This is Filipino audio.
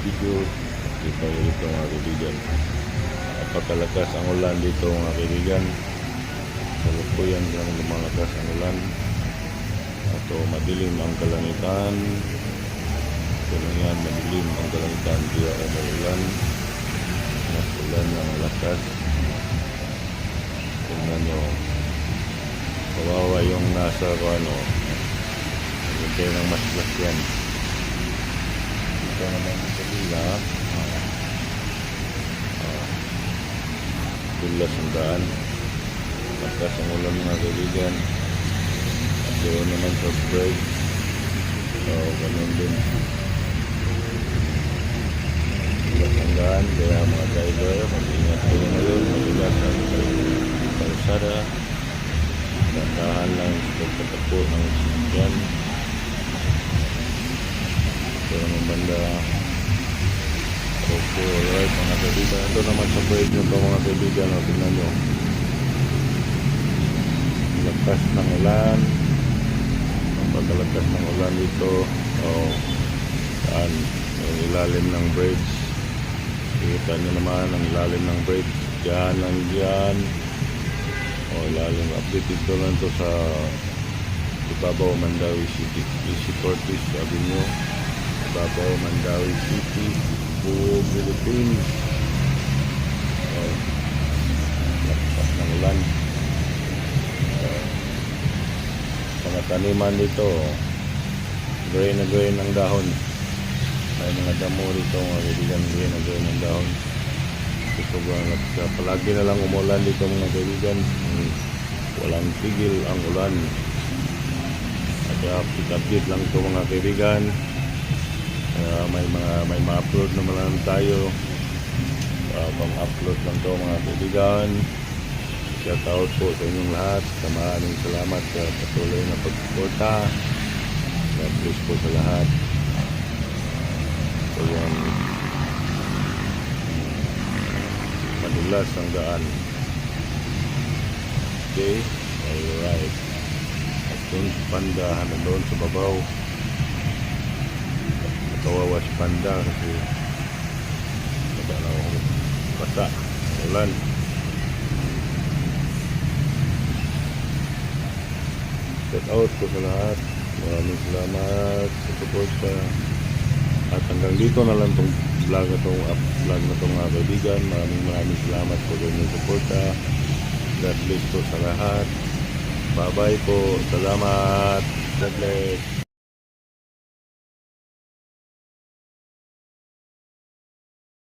video. Dito dito mga kaibigan. Napakalakas ang ulan dito mga kaibigan. Salukuyan lang lumalakas ang ulan. Ato madilim ang kalangitan. Kailangan madilim ang kalangitan. Kaya ay ulan mas ulan na malakas. Tingnan nyo. Kawawa yung nasa ano hintay ng mas yan ito naman sa kabila. Ah, Tulas ang daan. Lakas ang ulan mga kaibigan. At doon naman sa brake. So, ganun din. Tulas ang daan. Kaya mga driver, mag-ingat kayo ngayon. Malulas ang kalsada. Dandahan lang sa pagkatapo ng sasakyan. Ito banda. Okay, alright mga kaibigan. Ito naman sa brake nyo mga kaibigan. O, tingnan nyo. Lakas ng ulan. Ang pagkalakas ng ulan dito. O, saan? Yung ilalim ng bridge. Kita nyo naman ang ilalim ng bridge. Diyan lang diyan. O, ilalim. Update dito lang to sa Ibabaw, Mandawi City. Easy Cortis Avenue. Ibabaw, Mandawi City. Buo, Philippines. O, lakas ng ulan. mga taniman dito gray na gray ng dahon. May mga damo dito mga kaibigan gray na gray ng dahon. Ito ba nagsa palagi na lang umulan dito mga kaibigan. Walang tigil ang ulan. At update update lang ito mga kaibigan Kaya may mga may ma-upload naman lang tayo uh, pang upload lang to mga kaibigan Shout out po sa inyong lahat. Sa maraming salamat sa patuloy na pagsuporta. God bless po sa lahat. So yan. Madulas ang daan. Okay. Alright. At doon si Panda, nandun sa babaw. Nakawawa si Panda kasi baka na ako basa. Ulan. Shout out po sa lahat. Maraming salamat sa suporta. At hanggang dito na lang tong vlog na tong up vlog na tong mga kaibigan. Maraming maraming salamat po sa inyong suporta. God bless po sa lahat. Bye bye po. Salamat. God bless.